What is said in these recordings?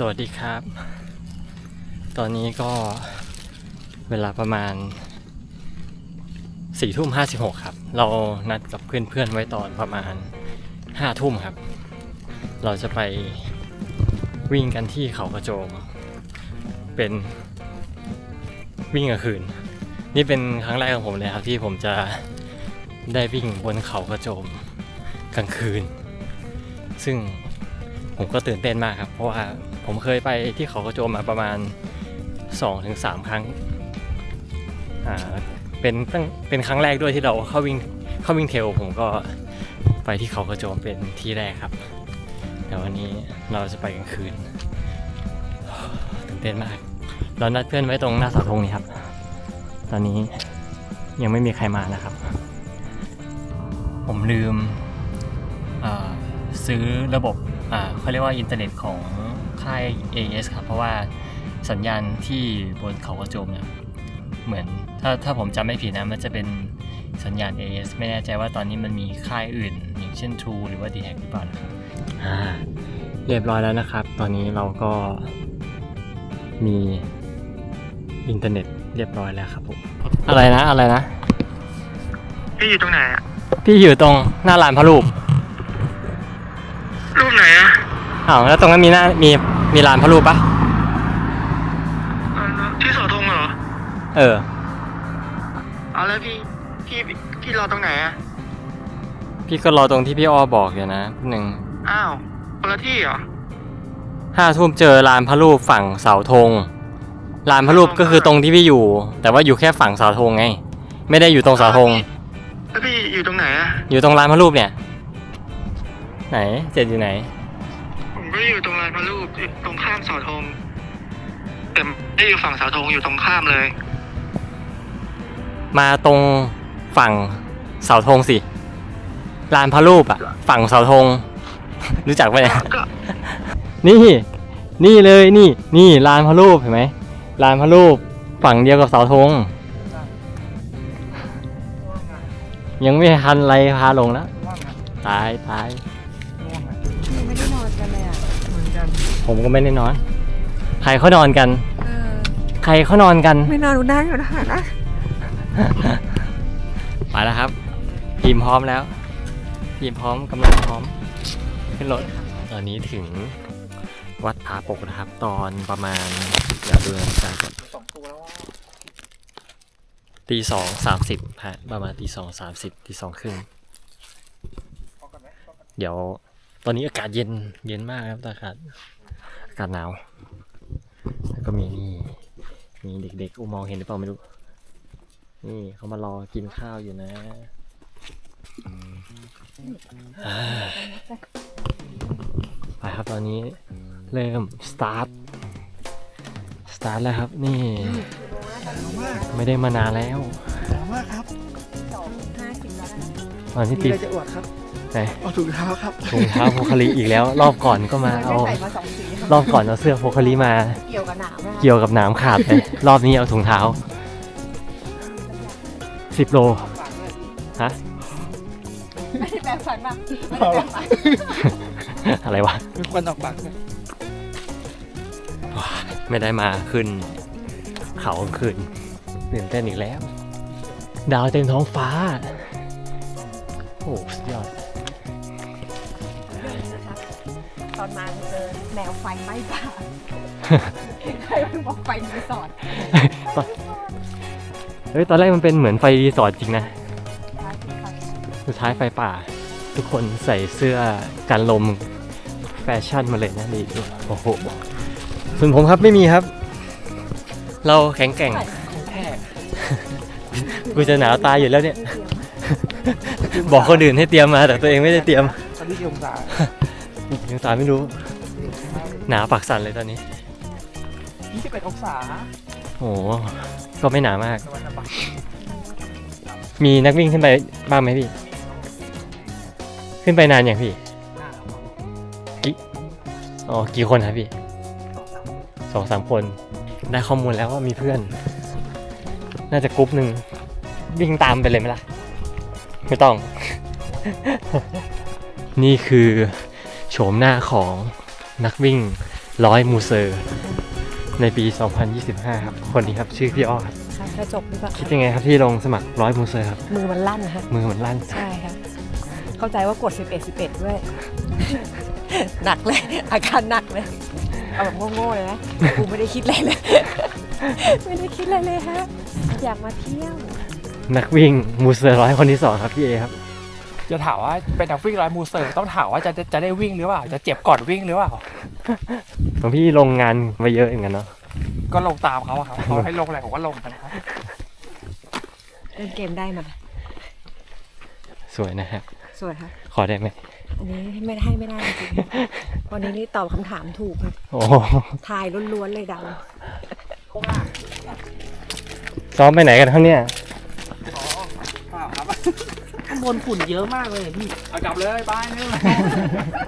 สวัสดีครับ ตอนนี้ก็เวลาประมาณสี่ทุ่มห้าสิบหกครับ เรานัดกับเพื่อนๆไว้ตอนประมาณห้าทุ่มครับ เราจะไปวิ่งกันที่เขากระโจม เป็นวิ่งกลางคืน นี่เป็นครั้งแรกของผมเลยครับที่ผมจะได้วิ่งบนเขากระโจมกลางคืน ซึ่ง ผมก็ตื่นเต้นมากครับ เพราะว่าผมเคยไปที่เขากระโจมมาประมาณ 2-3 ครั้งอ่าเป็นตั้งเป็นครั้งแรกด้วยที่เราเข้าวิ่งเข้าวิ่งเทลผมก็ไปที่เขากระโจมเป็นที่แรกครับ แต่วันนี้เราจะไปกลางคืนตื่นเต้นมาก เรานัดเพื่อนไว้ตรงหน้าเสาธงนี่ครับ ตอนนี้ยังไม่มีใครมานะครับ ผมลืมอ่าซื้อระบบ เขาเรียกว่าอินเทอร์เน็ตของค่าย AS ครับ เพราะว่าสัญญาณที่บนเขากระโจมเนี่ยเหมือนถ้าถ้าผมจำไม่ผิดนะมันจะเป็นสัญญาณ AS ไม่แน่ใจว่าตอนนี้มันมีค่ายอื่น อย่างเช่น True หรือว่า d t a c หรือเปล่านะครับอ่าเรียบร้อยแล้วนะครับ ตอนนี้เราก็มีอินเทอร์เน็ตเรียบร้อยแล้วครับผมอะไรนะอะไรนะ พี่อยู่ตรงไหนอะพี่อยู่ตรงหน้าลานพระรูปรูป อ้าวแล้วตรงนั้นมีหน้ามีมีลานพระรูปปะเอ่อที่เสาธงเหรอ เออ เอาแล้วพี่พี่พี่รอตรงไหนอะพี่ก็รอตรงที่พี่อ้อบอกอยู่นะหนึ่งอ้าวคนละที่เหรอห้าทุ่มเจอลานพระรูปฝั่งเสาธงลานพระรูปก็คือตรงที่พี่อยู่ แต่ว่าอยู่แค่ฝั่งเสาธงไง ไม่ได้อยู่ตรงเสาธงแล้วพี่อยู่ตรงไหนอะอยู่ตรงลานพระรูปเนี่ย ไหนเจ็ดอยู่ไหน ผมก็อยู่ตรงลานพระรูปอยู่ตรงข้ามเสาธงแต่ไม่ได้อยู่ฝั่งเสาธงอยู่ตรงข้ามเลย มาตรงฝั่งเสาธงสิลานพระรูปอะฝั่งเสาธง รู้จักไหมเนี่ยก็นี่ นี่เลยนี่ นี่ลานพระรูปเห็นไหมลานพระรูปฝั่งเดียวกับเสาธง ยังไม่ทันไรพาลงแล้วตายตาย ผมก็ไม่ได้นอน ใครเขานอนกัน เออใครเขานอนกัน ไม่นอนดูนั่งอยู่นะคะนะมาแล้วครับ ทีมพร้อมแล้ว ทีมพร้อมกำลังพร้อม ขึ้นรถ ตอนนี้ถึงวัดผาปกนะครับ ตอนประมาณเดี๋ยวดูนาฬิกาก่อนสองตัวแล้วตีสองสามสิบฮะประมาณตีสองสามสิบตีสองครึ่งพอกันไหมพอกันเดี๋ยว ตอนนี้อากาศเย็นเย็นมากครับอากาศอากาศหนาว แล้วก็มีนี่มีเด็กๆอู้มองเห็นหรือเปล่าไม่รู้ นี่เขามารอกินข้าวอยู่นะอ่าไปครับตอนนี้เริ่มสตาร์ทสตาร์ทแล้วครับนี่ ไม่ได้มานานแล้วมากครับสองห้าสิบแล้วนะตอนที่มีตีอะไรจะอวดครับไหนเอาถุงเท้าครับถุงเท้าโพคาริอีกแล้ว รอบก่อนก็มาไม่เอาใส่มาสองสี รอบก่อนเอาเสื้อโพคาริมา เกี่ยวกับหนาวมากเกี่ยวกับหนามขาดไป รอบนี้เอาถุงเท้าสิบโล ฮะ ไม่ได้แปลงฟันป่ะไม่ได้แปลงฟันอะไรวะ มีควันออกปากเลยไม่ได้มาขึ้น เขาขึ้นตื่นเต้นอีกแล้ว ดาวเต็มท้องฟ้า โอ้สุดยอด แนวไฟไหม้ป่าใครไม่บอกไฟรีสอร์ทเฮ้ยตอนแรกมันเป็นเหมือนไฟรีสอร์ทจริงนะใช่ทุกคนสุดท้ายไฟป่า ทุกคนใส่เสื้อกันลมแฟชั่นมาเลยนะดีดูโอ้โหส่วนผมครับไม่มีครับ เราแข็งแกร่งของแท้กูจะหนาวตายอยู่แล้วเนี่ย บอกคนอื่นให้เตรียมมาแต่ตัวเองไม่ได้เตรียมตอนนี้กี่องศายังตายไม่รู้ หนาวปากสั่นเลยตอนนี้21องศาโอ้โหก็ไม่หนาวมาก สบายสบายมีนักวิ่งขึ้นไปบ้างไหมพี่ ขึ้นไปนานอย่างพี่อ๋อกี่คนครับพี่สองสามคน ได้ข้อมูลแล้วว่ามีเพื่อน น่าจะกรุ๊ปหนึ่งวิ่งตามไปเลยไหมล่ะ ไม่ต้อง นี่คือโฉมหน้าของ นักวิ่งร้อยมูเซอร์ในปี 2025 ครับ คนนี้ครับ ชื่อพี่อ้อครับใช่กระจกนี่ก็คิดยังไงครับที่ลงสมัครร้อยมูเซอร์ครับ มือมันลั่นนะฮะมือเหมือนลั่น ใช่ค่ะเข้าใจว่ากด 11 11 ด้วย หนักเลย อาการหนักเลย เอาแบบโง่ๆเลยนะ กูไม่ได้คิดอะไรเลย ไม่ได้คิดอะไรเลยฮะ อยากมาเที่ยว นักวิ่งมูเซอร์ร้อยคนที่สองครับพี่เอครับ จะถามว่าเป็นนักวิ่งร้อยมูเซอร์ต้องถามว่าจะจะจะได้วิ่งหรือเปล่า จะเจ็บก่อนวิ่งหรือเปล่าของพี่ลงงานมาเยอะเหมือนกันเนาะก็ลงตามเขาอะครับเขาให้ลงอะไรผมก็ลงกันครับเล่นเกมได้มาสวยนะฮะสวยครับขอได้ไหมอันนี้ไม่ได้ไม่ได้จริงๆวันนี้นี่ตอบคำถามถูกครับโอ้โหทายล้วนๆเลยเดาซ้อมไปไหนกันครับเนี่ยข้างบ นฝุ่นเยอะมากเลยพี่ เอากลับเลยบายนึง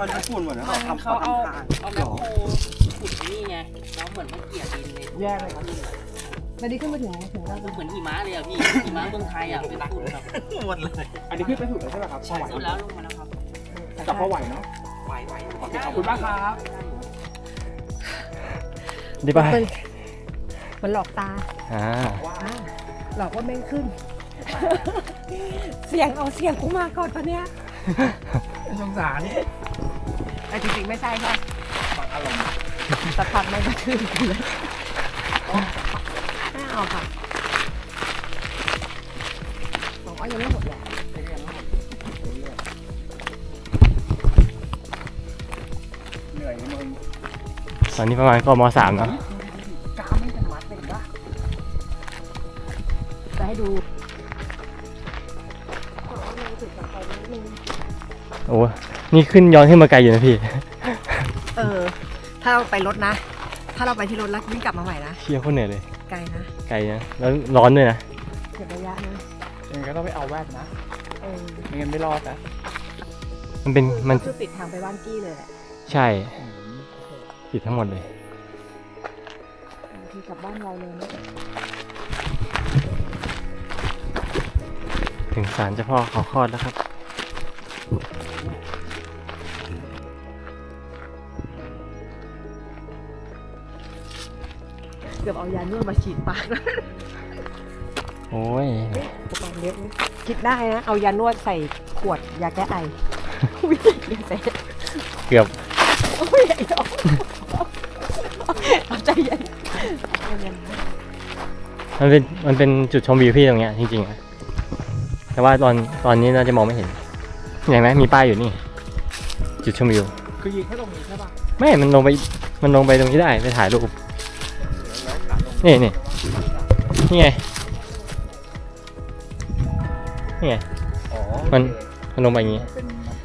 มันฝุ่นหมดแล้วเขาเอาเอาแมคโครขุดนี่ไงแล้วเหมือนมันเกลี่ยดินเลยแย่เลยครับวันนี้ขึ้นมาถึงถึงเรามันเหมือนหิมะเลยอะพี่หิมะเมืองไทยอะเป็นฝุ่นแบบหมดเลยอันนี้ขึ้นไปสุดแล้วใช่ไหมครับพอไหวสุดแล้วลงมาแล้วครับจับพอไหวเนาะไหวไหวขอบคุณมากครับดีป่ะมันมันหลอกตาอ่าอ่าหลอกว่าแม่งขึ้น เสียงเอาเสียงกูมาก่อนตอนเนี้ยสงสารแต่จริงๆไม่ใช่ค่ะบางอารมณ์สักพักแม่งก็ขึ้นกูเลยไม่เอาค่ะบอกว่ายังไม่หมดแหละเหนื่อยมึงตอนนี้ประมาณกมสามเนาะ โอ้นี่ขึ้นย้อนขึ้นมาไกลอยู่นะพี่ เออ ถ้าเราไปรถนะ ถ้าเราไปที่รถแล้ววิ่งกลับมาใหม่นะ เชี่ยโคตรเหนื่อยเลย ไกลนะไกลนะ แล้วร้อนด้วยนะเก็บระยะนะยังไงก็ต้องไปเอาแว่นนะเออไม่งั้นไม่รอดนะมันเป็น มัน คือปิดทางไปบ้านกี้เลยแหละใช่ปิดทั้งหมดเลยคือกลับบ้านเราเลยนะถึงศาลเจ้าพ่อขอคลอดแล้วครับ เกือบเอายาเนื่อมาฉีดปากนะโอ้ยอุปกรณ์เล็กนะคิดได้นะ เอายานวดใส่ขวดยาแก้ไอวิธีกินเสร็จเกือบโอ้ยไอ้ดอกเอาใจเย็นใจเย็นนะมันเป็นมันเป็นจุดชมวิวพี่ตรงเนี้ยจริงๆอะแต่ว่าตอนตอนนี้น่าจะมองไม่เห็นเห็นไหมมีป้ายอยู่นี่ จุดชมวิว คือยิงแค่ตรงนี้ใช่ป่ะ ไม่ มันลงไป มันลงไปตรงนี้ได้ ไปถ่ายรูป นี่นี่นี่ไงนี่ไง อ๋อมัน มันลงไปอย่างงี้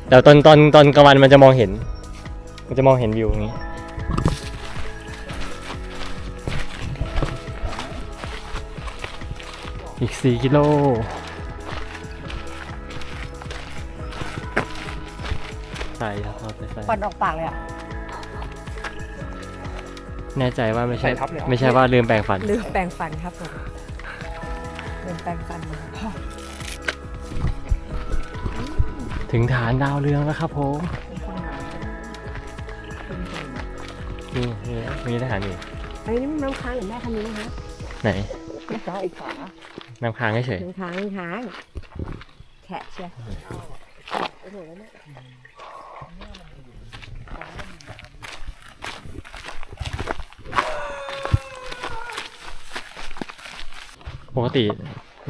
แต่ตอนตอนตอนกลางวันมันจะมองเห็น มันจะมองเห็นวิวอย่างนี้ อีกสี่กิโล ใส่ครับเอาไปใส่ควันออกปากเลยอะ แน่ใจว่าไม่ใช่ ใส่ทับเลยเหรอ ไม่ใช่ว่าลืมแปรงฟัน ลืมแปรงฟันครับผมลืมแปรงฟันมาถึงฐานดาวเรืองแล้วครับผมนี่มีมีทหารอยู่อันนี้น้ำค้างหรือแม่คันนี้นะคะไหนเก้าองศาน้ำค้างเฉยน้ำค้างน้ำค้างแฉะเชียวโอ้โหแล้วเนี่ย ปกติ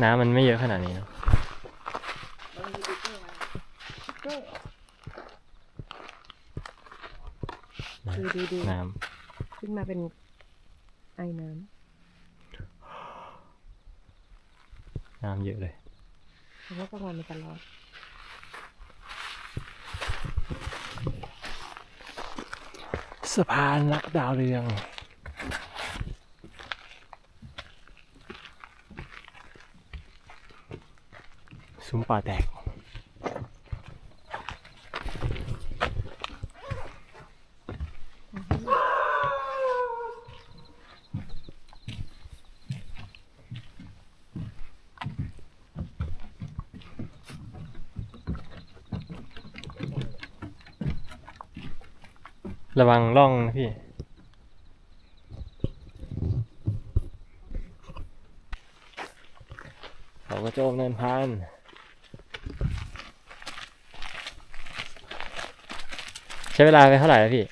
น้ำมันไม่เยอะขนาดนี้เนอะดูดูดูน้ขึ้นมาเป็นไอ้น้ำน้ำเยอะเลยำเพราะว่ากลางวันมันตลอดสะพานรักดาวเรืองุ้มป่าแตก ระวังร่องนะพี่เขาก็โจมเนินพัน ใช้เวลาไปเท่าไหร่แล้วพี่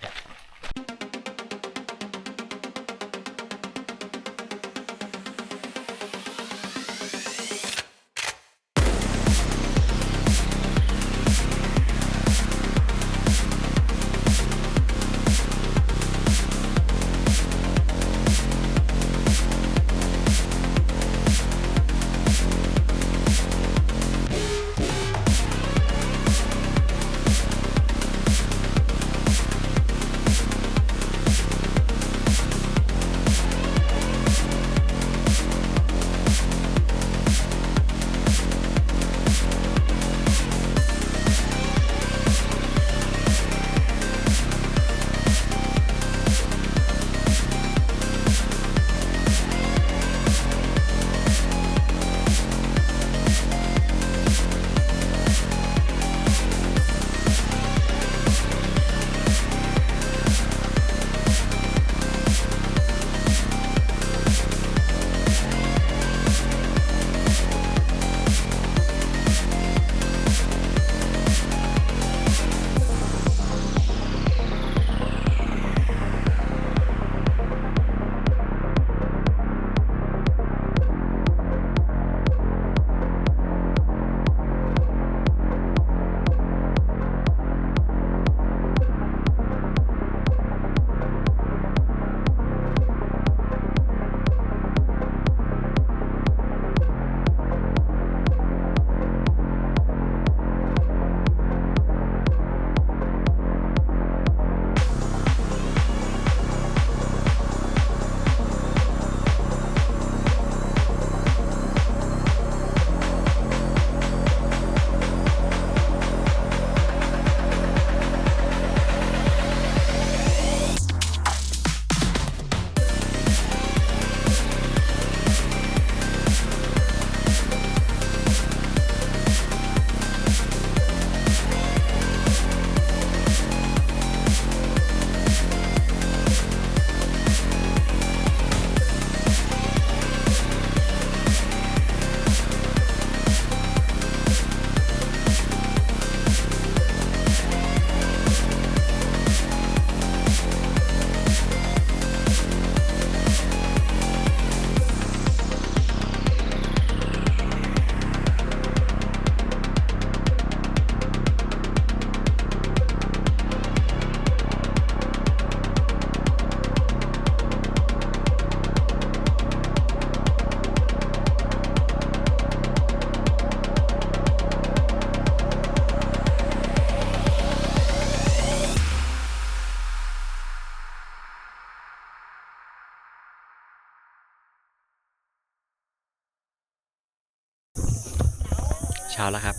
ช้าแล้วครับ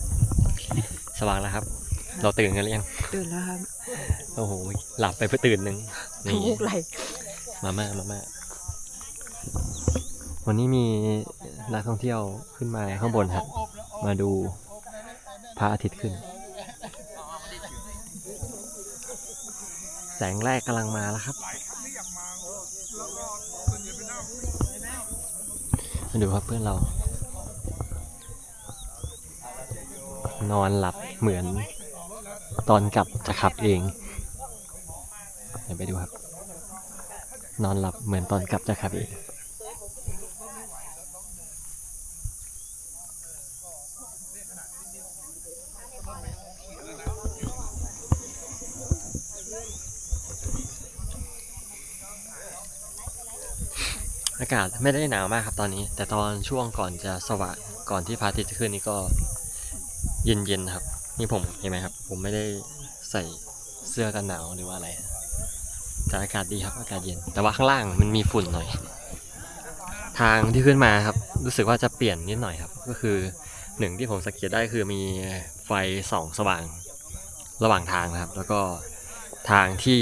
สว่างแล้วครับ เราตื่นกันหรือยังตื่นแล้วครับ โอ้โห หลับไปเพื่อตื่นหนึ่งนี่มูกไหลมาม่ามาม่าวันนี้มีนักท่องเที่ยวขึ้นมาข้างบนครับ มาดูพระอาทิตย์ขึ้น แสงแรกกำลังมาแล้วครับมาดูครับเพื่อนเรา นอนหลับเหมือนตอนกลับจะขับเองเดี๋ยวไปดูครับ นอนหลับเหมือนตอนกลับจากขับเองอากาศไม่ได้หนาวมากครับตอนนี้ แต่ตอนช่วงก่อนจะสว่างก่อนที่พระอาทิตย์จะขึ้นนี่ก็ เย็นๆครับ นี่ผมเห็นไหมครับ ผมไม่ได้ใส่เสื้อกันหนาวหรือว่าอะไรแต่อากาศดีครับ อากาศเย็น แต่ว่าข้างล่างมันมีฝุ่นหน่อย ทางที่ขึ้นมาครับ รู้สึกว่าจะเปลี่ยนนิดหน่อยครับ ก็คือหนึ่งที่ผมสังเกตได้คือมีไฟส่องสว่างระหว่างทางนะครับ แล้วก็ทางที่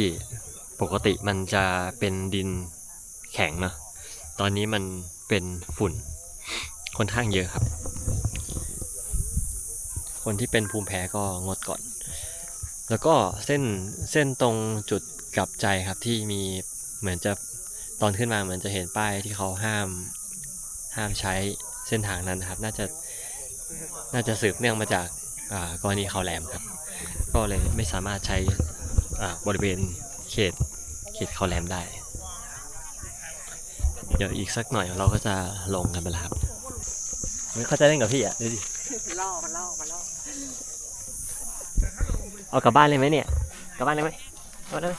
ปกติมันจะเป็นดินแข็งเนอะตอนนี้มันเป็นฝุ่นค่อนข้างเยอะครับ คนที่เป็นภูมิแพ้ก็งดก่อน แล้วก็เส้นเส้นตรงจุดกลับใจครับที่มีเหมือนจะตอนขึ้นมาเหมือนจะเห็นป้ายที่เขาห้ามห้ามใช้เส้นทางนั้นนะครับ น่าจะน่าจะสืบเนื่องมาจากอ่ากรณีเขาแหลมครับ ก็เลยไม่สามารถใช้อ่าบริเวณเขตเขตเขาแหลมได้ เดี๋ยวอีกสักหน่อยเราก็จะลงกันไปแล้วครับ ไม่เข้าใจเล่นกับพี่อะดูดิ ล่อมันล่อมันล่อเอากลับบ้านเลยไหมเนี่ย กลับบ้านเลยไหมกลับบ้าเลยไหม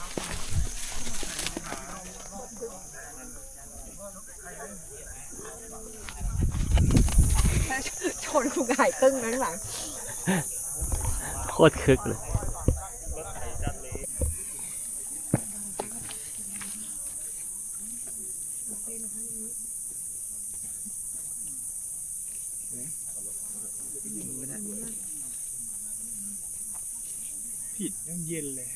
ชนกูหงายตึ้งนั้งหลัง โคตรคึกเลย ผิดยังเย็นเลย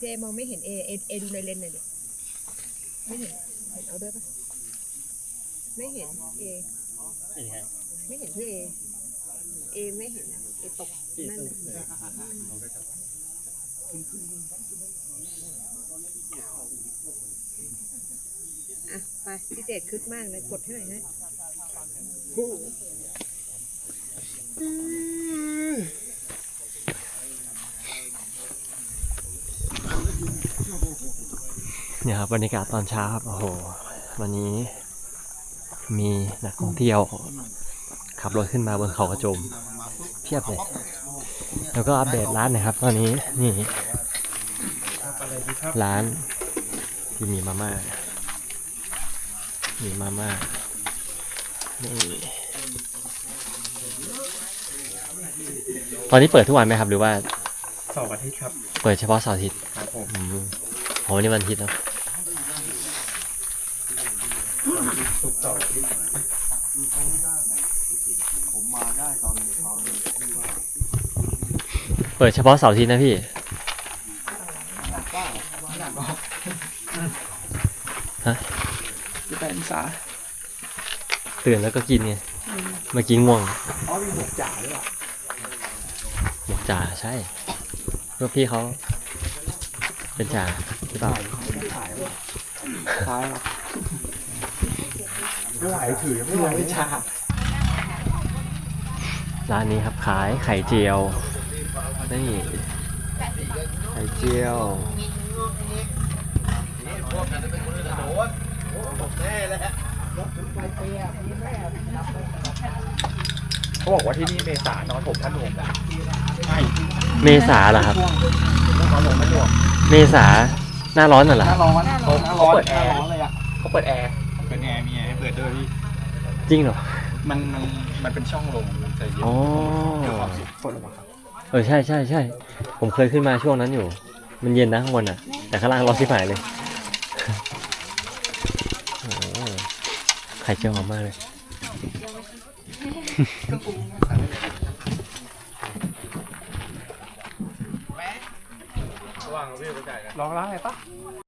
เจ มองไม่เห็นเอเอเอดูในเลนส์หน่อยดิไม่เห็นเห็นเอาด้วยปะไม่เห็นเอไม่เห็นพี่เอเอไม่เห็นอะเอตกนั่นเลยอะไปพี่เจดคึกมากเลยกดให้หน่อยฮะ เนี่ยครับบรรยากาศตอนเช้าครับโอ้โห วันนี้มีนักท่องเที่ยว ขับรถขึ้นมาบนเขากระโจมเพียบเลย แล้วก็อัปเดตร้านหนะครับ ตอนนี้นี่ร้านที่มีมาม่า มีมาม่า นี่ ตอนนี้เปิดทุกวันไหมครับ หรือว่าสองอาทิตย์ครับ เปิดเฉพาะเสาร์อาทิตย์ครับผมอืมโหวันนี่วันอาทิตย์เนอะ เปิดเฉพาะเสาร์อาทิตย์นะพี่ที่เป็นสาตื่นแล้วก็กินไงเมื่อกี้ง่วงอ๋อมีหกจ่าด้วยอะหมกจ่าใช่เพื่อพี่เขาเป็นจ่าหรือเปล่าถ่ายว่ะถ่ายว่ะ ไม่ไหวถือไม่ไหวไม่ชาร้านนี้ครับขายไข่เจียวนี่ไข่เจียวเขาบอกว่าที่นี่เมษานอนผมพนุ่มใช่เมษาเหรอครับ นอนผมพนุ่มเมษาหน้าร้อนน่ะเหรอหคน้ารับร้อนเขาเขาเปิดแอร์เลยอะเขาเปิดแอร์ ดด้วยพี่จริงเหรอ มันมันมันเป็นช่องลมมันจะเย็นอ๋อ เพื่อความสุขเปิดออกมาครับเออใช่ใช่ใช่ผมเคยขึ้นมาช่วงนั้นอยู่ มันเย็นนะข้างบนอะ แต่ข้างล่างร้อนชิบหายเลยโอ้โหไข่เจียวหอมมากเลยลองล้างอะไรปะ